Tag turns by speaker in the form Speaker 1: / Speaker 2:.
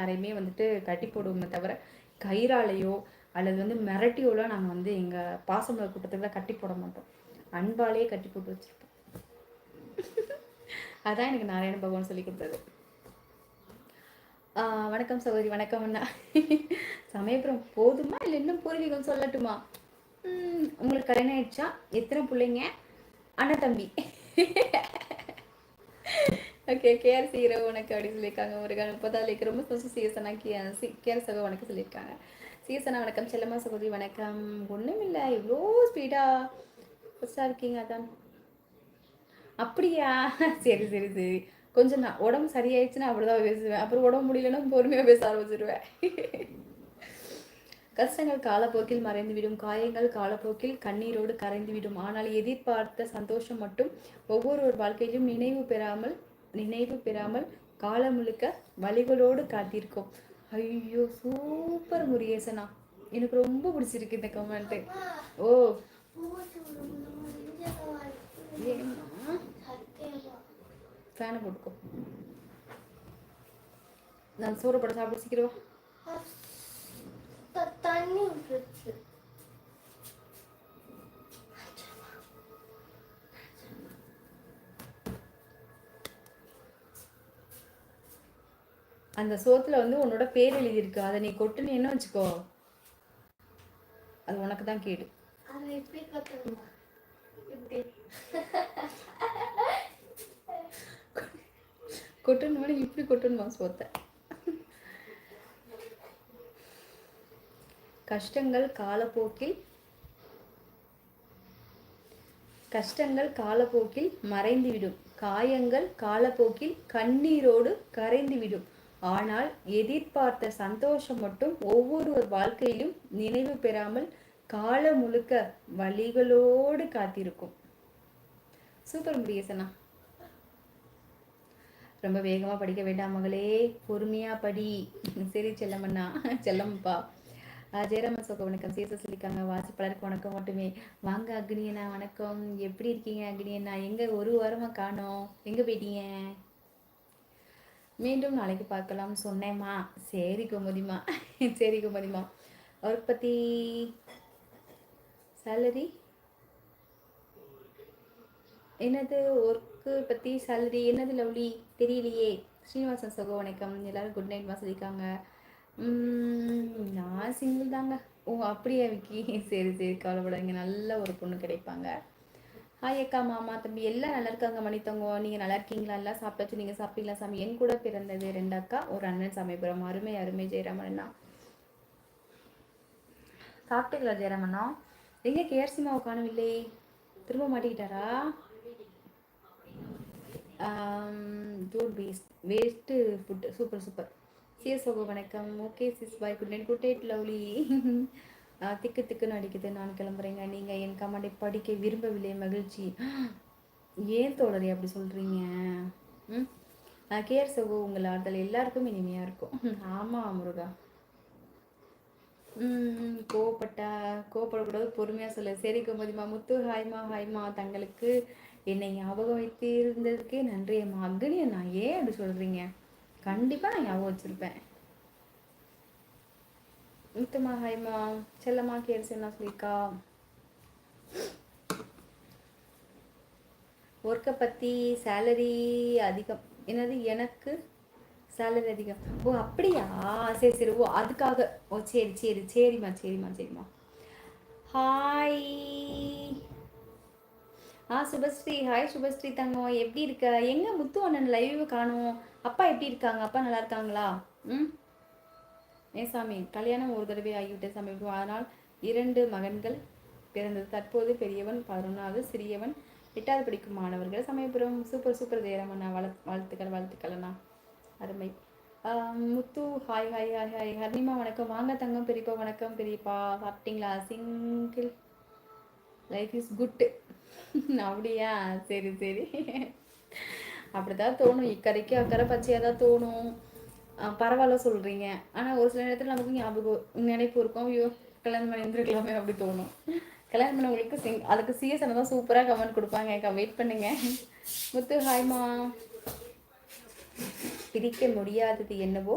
Speaker 1: யாரையுமே வந்துட்டு கட்டி போடுவோமே தவிர கயிறாலேயோ அல்லது வந்து மிரட்டியோலாம் நாங்கள் வந்து எங்கள் பாசமலர் கூட்டத்தில் கட்டி போட மாட்டோம். அன்பாலேயே கட்டி போட்டு வச்சுருப்போம். அதான் எனக்கு நாராயண பகவான் சொல்லி கொடுத்தது. வணக்கம் சகோதரி வணக்கம் அண்ணா. சமயபுரம் போதுமா இல்லை இன்னும் பூர்வீகம் சொல்லட்டுமா? உங்களுக்கு கல்யாணம் ஆயிடுச்சா? எத்தனை பிள்ளைங்க? அண்ணன் தம்பி. ஓகே கேஆர் சீரோ உனக்கு அப்படின்னு சொல்லியிருக்காங்க முருகன். முப்பதாவது ரொம்ப சந்தோஷம் சிஎஸ்அண்ணா கே கேஆர் சகோ வணக்கம் சொல்லியிருக்காங்க. சிஎஸ்அண்ணா வணக்கம் செல்லம்மா சகோதரி வணக்கம். ஒன்றும் இல்லை இவ்வளோ ஸ்பீடாக புதுசாக இருக்கீங்க அதான். அப்படியா? சரி சரி சரி. கொஞ்சம் நான் உடம்பு சரியாயிடுச்சுன்னா அப்படிதான் பேசுவேன். அப்புறம் உடம்பு முடியலன்னா பொறுமையாக பேச ஆரம்பிச்சிருவேன். கஷ்டங்கள் காலப்போக்கில் மறைந்துவிடும். காயங்கள் காலப்போக்கில் கண்ணீரோடு கரைந்துவிடும். ஆனால் எதிர்பார்த்த சந்தோஷம் மட்டும் ஒவ்வொரு ஒரு வாழ்க்கையிலும் நினைவு பெறாமல் நினைவு பெறாமல் காலம் முழுக்க வழிகளோடு காத்திருக்கோம். ஐயோ சூப்பர் முருகேசனா. எனக்கு ரொம்ப பிடிச்சிருக்கு இந்த கமெண்ட் ஓ. ஃபேனை போட்டுக்கோ. நான் சோறு படம் சாப்பிட சீக்கிரம்
Speaker 2: தண்ணி
Speaker 1: அந்த சோத்துல வந்து உன்னோட பேர் எழுதியிருக்கு. அதை நீ கொட்டுன்னு என்ன வச்சுக்கோ? அது உனக்கு தான் கேடு.
Speaker 2: கொட்டணுமா? இப்படி
Speaker 1: கொட்டணுமா சோத்தை? கஷ்டங்கள் காலப்போக்கில் கஷ்டங்கள் காலப்போக்கில் மறைந்துவிடும். காயங்கள் காலப்போக்கில் கண்ணீரோடு கரைந்துவிடும். ஆனால் எதிர்பார்த்த சந்தோஷம் மட்டும் ஒவ்வொரு வாழ்க்கையிலும் நினைவு பெறாமல் காலம் முழுக்க வழிகளோடு காத்திருக்கும். சூப்பர் முடியசனா ரொம்ப வேகமாக படிக்க வேண்டாம் மகளே. பொறுமையாக படி. சரி செல்லம்மண்ணா செல்லம்ப்பா. ஜெயராம சோக வணக்கம். சீச சொல்லிக்காங்க வாசிப்பாளருக்கு வணக்கம் மட்டுமே. வாங்க அக்னியண்ணா வணக்கம். எப்படி இருக்கீங்க அக்னியண்ணா எங்கே ஒரு வாரமாக காணோம். எங்கே போயிட்டீங்க? மீண்டும் நாளைக்கு பார்க்கலாம். சொன்னேம்மா. சரி குமதிமா சரி குமதிமா ஒர்க் பற்றி சேலரி என்னது ஒர்க்கு பற்றி சேலரி என்னது லவ்லி? தெரியலையே. ஸ்ரீனிவாசன் சகோ வணக்கம். எல்லோரும் குட் நைட் சொல்லியிருக்காங்க. நான் சிங்கிள் தாங்க. ஓ அப்படியா விக்கி? சரி சரி. கவலைப்படாதீங்க. நல்ல ஒரு பொண்ணு கிடைப்பாங்க. ஹாய் அக்கா மாமா தம்பி எல்லாம் நல்லா இருக்காங்க. மணித்தவங்க நீங்கள் நல்லா இருக்கீங்களா? எல்லாம் சாப்பிட்டாச்சு. நீங்கள் சாப்பிட்டீங்களா சாமி? என் கூட பிறந்தது ரெண்டு அக்கா ஒரு அண்ணன் சமயபுரம் அருமை அருமை ஜெயராமண்ணா. சாப்பிட்டீங்களா ஜெயராமண்ணா? எங்கே கேஆர்சி மாவு காணவில்லை. திரும்ப மாட்டிக்கிட்டாரா? Tour paste waste food super super CS CSO வணக்கம். Okay sis bye good night good night lovely திக்கு திக்குன்னு அடிக்குது. நான் கிளம்புறேங்க. நீங்கள் என் கமெண்டை படிக்க விரும்பவில்லை. மகிழ்ச்சி. ஏன் தோழரை அப்படி சொல்கிறீங்க ம்? கேஆர் சகோ உங்கள் ஆறுதல் எல்லாருக்கும் இனிமையாக இருக்கும். ஆமாம் முருகா. ம் கோவப்பட்டா கோவப்படக்கூடாது பொறுமையாக சொல்ல. சரி கோமதிமா முத்து ஹாய்மா ஹாய்மா தங்களுக்கு என்னை ஞாபகம் வைத்து இருந்ததுக்கே நன்றி அம்மா. நான் ஏன் அப்படி சொல்கிறீங்க கண்டிப்பாக நான் ஞாபகம் வச்சுருப்பேன். முத்துமா ஹைமா செல்லம்மா கேர்ஸ் என்ன சொல்லியிருக்கா ஒர்க்கை பற்றி சேலரி அதிகம். என்னது எனக்கு சேலரி அதிகம். ஓ அப்படியா? சரி சரி. ஓ அதுக்காக. ஓ சரி சரி. சரிம்மா சரிம்மா சரிம்மா. ஹாய் ஆ சுபஸ்ரீ. ஹாய் சுபஸ்ரீ தங்கம். எப்படி இருக்க? எங்கே முத்து அண்ணன் லைவ் காணும். அப்பா எப்படி இருக்காங்க? அப்பா நல்லா இருக்காங்களா? ம்? ஏ சாமி கல்யாணம் ஒரு தடவை ஆகிவிட்ட சாமி. ஆனால் இரண்டு மகன்கள் பிறந்தது. தற்போது பெரியவன் பதினொன்றாவது சிறியவன் எட்டாவது படிக்கும் மாணவர்கள். சமயபுரம் சூப்பர் சூப்பர் ஜெயராமண்ணா வள வாழ்த்துக்கள் வாழ்த்துக்கள்ண்ணா. அருமை. முத்து ஹாய் ஹாய் ஹாய் ஹாய். ஹர்னிமா வணக்கம். வாங்க தங்கம் பெரியப்பா வணக்கம் பெரியப்பா. சாப்பிட்டீங்களா? சிங்கிள். லைஃப் இஸ் குட் அப்படியா? சரி சரி. அப்படிதான் தோணும். இக்கரைக்கு அக்கறை பச்சையாக தான் தோணும். பரவாயில்ல சொல்கிறீங்க ஆனால் ஒரு சில நேரத்தில் நமக்கு ஞாபகம் நினைப்பு இருக்கும். ஐயோ கல்யாணம் பண்ணி இருந்திருக்கலாமே அப்படி தோணும். கல்யாணம் பண்ணவங்களுக்கு சிங் அதுக்கு சிஎஸ்என் தான் சூப்பராக கமெண்ட் கொடுப்பாங்க. வெயிட் பண்ணுங்க. முத்து ஹாய்மா பிரிக்க முடியாதது என்னவோ